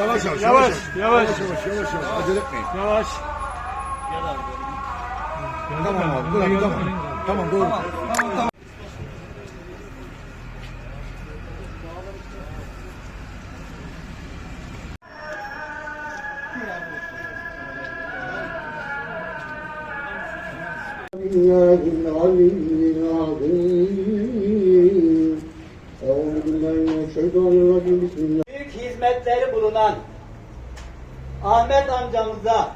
yavaş. Yavaş, yavaş. Yavaş yavaş yavaş. yavaş. Acele etmeyin. Yavaş. Tamam abi. Bırak tamam. Tamam doğru. بالله العلي العظيم أعوذ بالله من الشيطان hizmetleri bulunan Ahmet amcamıza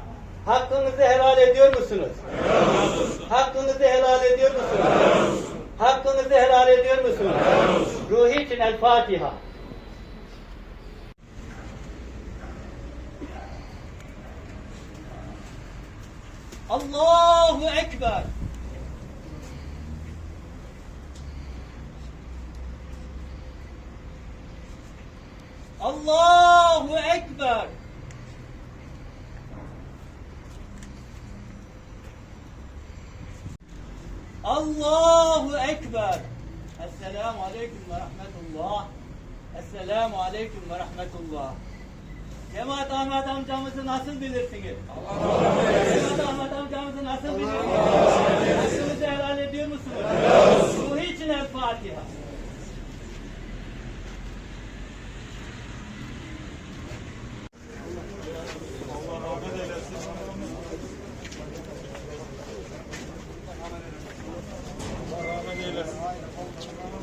hakkınızı helal ediyor musunuz? Hakkınızı helal ediyor musunuz? Hakkınızı helal ediyor musunuz? Ruhi için El Fatiha. Allahu Ekber. Allahu Ekber. Allahu Ekber. Esselamu Aleyküm ve Rahmetullah. Esselamu Aleyküm ve Rahmetullah. Cemaat Ahmet amcamızı nasıl bilirsiniz? Allah Cemaat Ahmet amcamızı nasıl bilirsiniz? Hakkınızı helal ediyor musunuz? Ruhu için El Fatiha. eylesin.